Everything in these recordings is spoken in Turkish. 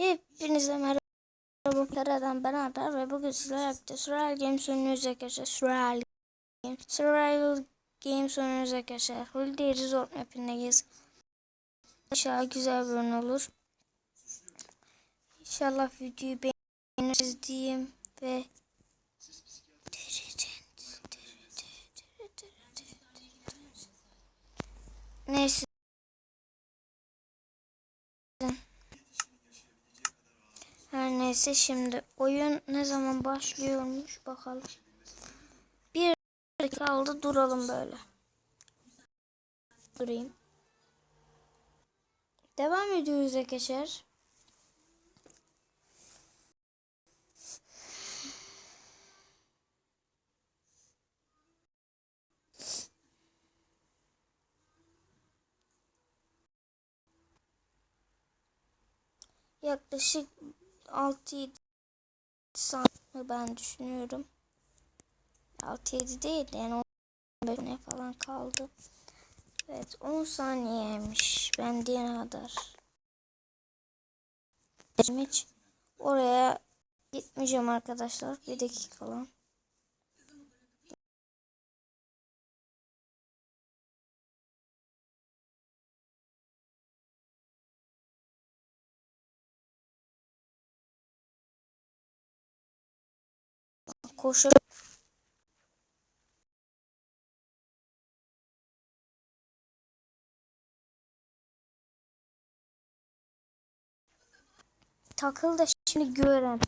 Hepinize merhaba. Kara'dan ben Arda ve bugün sizlerle birlikte Survival Games oynuyoruz arkadaşlar. Survival Games. Survival Games oynuyoruz arkadaşlar. Holiday Resort mapindeyiz. İnşallah güzel bir oyun olur. İnşallah videoyu beğenirsiniz diyeyim ve Neyse. Her neyse şimdi oyun ne zaman başlıyormuş bakalım. Bir dakika kaldı duralım böyle. Durayım. Devam ediyoruz arkadaşlar. Yaklaşık 6-7 saat mi ben düşünüyorum. 6-7 değil yani 15 ne falan kaldı. Evet 10 saniyeymiş ben diyene kadar. Hiç oraya gitmeyeceğim arkadaşlar. Bir dakika falan. Koşup takıl da şimdi gören.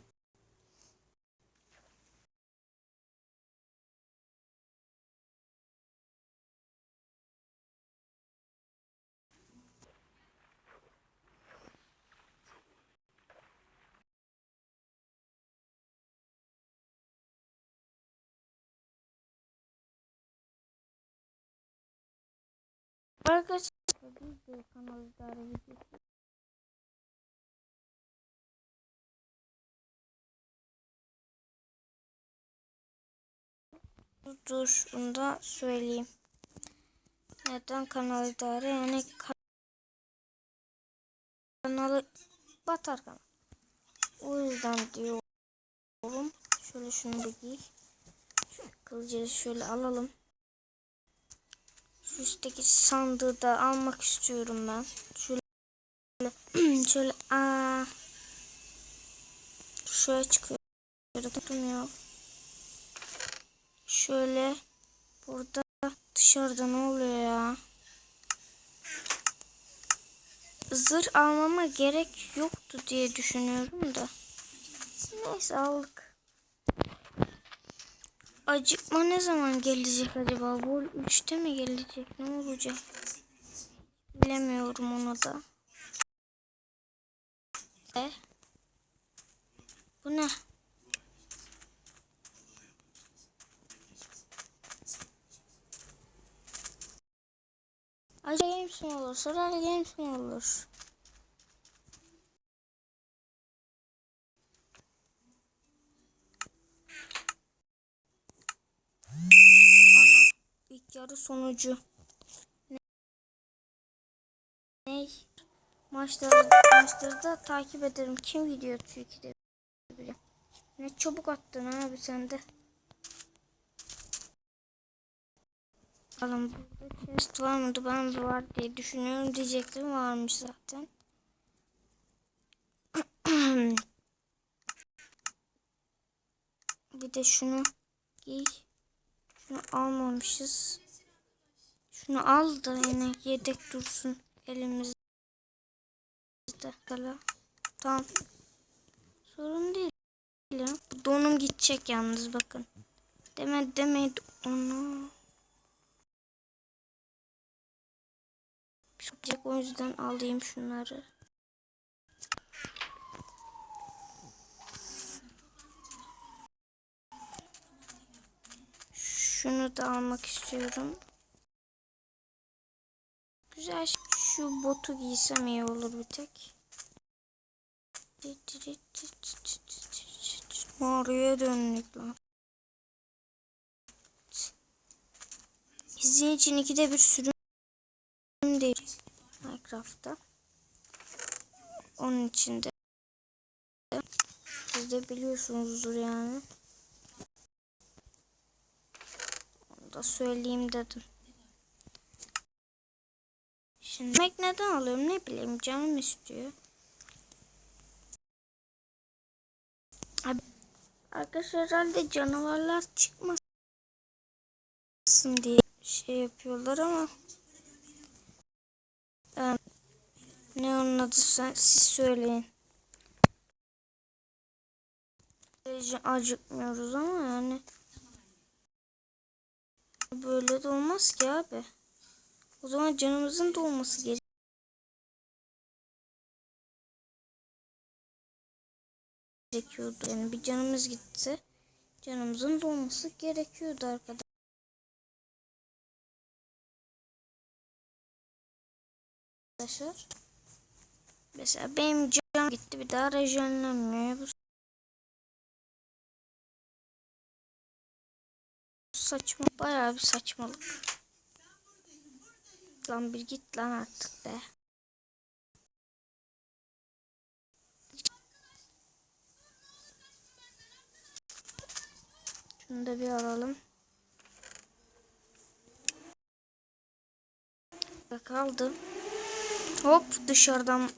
Arkadaşlar. Dur bunu da söyleyeyim. Neden kanal idare yani kanalı batar kanal. O yüzden diyorum. Şöyle şunu bir giy. Kılıcı şöyle alalım. Üstteki sandığı da almak istiyorum ben. Şöyle şöyle aa şöyle çıkıyor. Tutmuyor. Şöyle burada dışarıda ne oluyor ya? Zırh almama gerek yoktu diye düşünüyorum da. Neyse aldık. Acıkma ne zaman gelecek acaba? Vol 3'te mi gelecek? Ne olacak? Bilemiyorum onu da. E? Bu ne? Acı games mi olur? Sorar games mi olur? Yarı sonucu. Ne? Maçları, maçları da takip ederim. Kim video atıyor ki de bile. Ne çabuk attın abi sen de. Bakalım burada chest var mıydı? Ben de var diye düşünüyorum. Diyecektim varmış zaten. Bir de şunu giy. Şunu almamışız. Şunu al da yine yedek dursun elimizde. Tamam. Sorun değil donum gidecek yalnız bakın. Deme demedi onu. O yüzden alayım şunları. Şunu da almak istiyorum. Güzel. Şu botu giysem iyi olur bir tek. Mağaraya döndük lan. Sizin için ikide bir sürüm değil. Minecraft'ta. Onun içinde Siz de biliyorsunuzdur yani. Onu da söyleyeyim dedim. Şimdi yemek neden alıyorum ne bileyim canım istiyor. Abi, arkadaşlar herhalde canavarlar çıkmasın diye şey yapıyorlar ama ne onun adı sen, siz söyleyin. Acıkmıyoruz ama yani böyle de olmaz ki abi. O zaman canımızın dolması gerekiyor. gerekiyordu. Yani bir canımız gitti. Canımızın dolması gerekiyordu arkadaşlar. Arkadaşlar. Mesela benim canım gitti bir daha rejenlenmiyor. Bu saçma bayağı bir saçmalık. Lan bir git lan artık be. Şunu da bir alalım. Bak aldım. Hop dışarıdan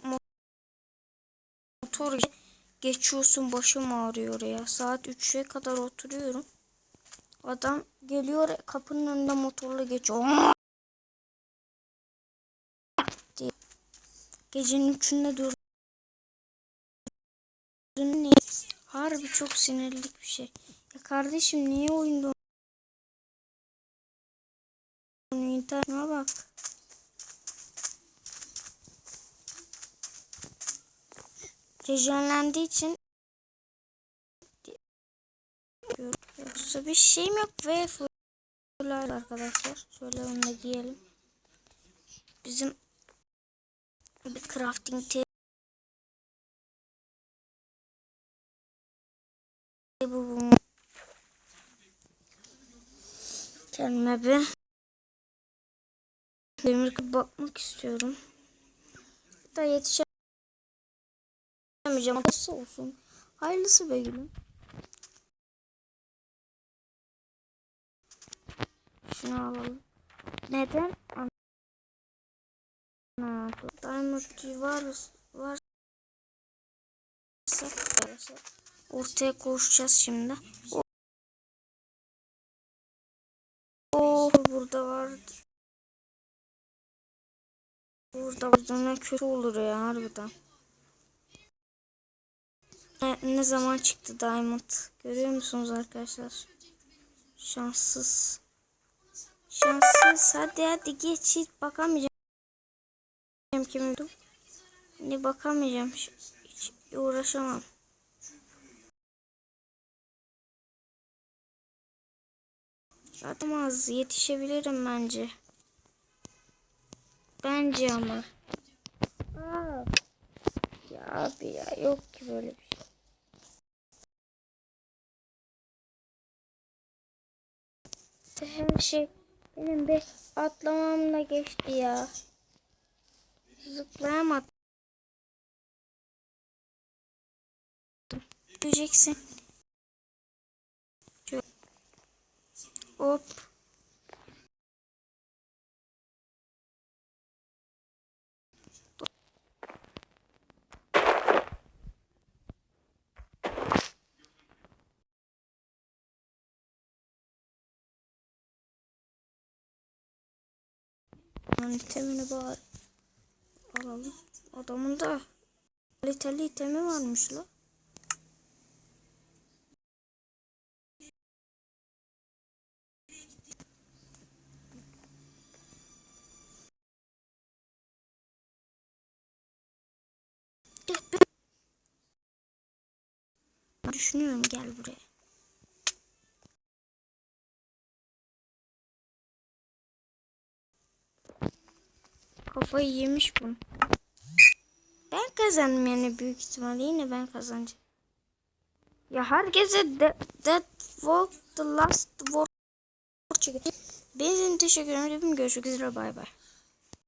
motor geçiyorsun başım ağrıyor ya. Saat 3'e kadar oturuyorum. Adam geliyor kapının önünde motorla geçiyor. diye. Gecenin üçünde dur. Harbi çok sinirlik bir şey. Ya kardeşim niye oyunda İnternete bak. Rejenlendiği için Yoksa bir şeyim yok ve full arkadaşlar. Şöyle onu da giyelim. Bizim bir crafting table bulma. Kendime bir demir bakmak istiyorum. Da yetişemeyeceğim. Nasıl olsun? Hayırlısı be gülüm. Şunu alalım. Neden? Ana, Diamond var varsa ortaya koşacağız şimdi. Oh, burada vardı. Burada burada ne kötü olur ya harbiden. Ne, ne zaman çıktı Diamond? Görüyor musunuz arkadaşlar? Şanssız. Şanssız. Hadi hadi geç bakamayacağım. Kim Ne bakamayacağım. Hiç uğraşamam. Atamaz. Yetişebilirim bence. Bence ama. Aa. Ya abi ya yok ki böyle bir şey. Her şey benim bir atlamamla geçti ya. Zıplayamadım. Göreceksin. Hop. itemini bari alalım. Adamın da kaliteli itemi varmış la. Düşünüyorum gel buraya. Kafayı yemiş bunu. Ben kazandım yani büyük ihtimalle yine ben kazanacağım. Ya herkese de, Dead Walk The Last War çekiyor. Benim teşekkür ederim. Görüşmek üzere bay bay.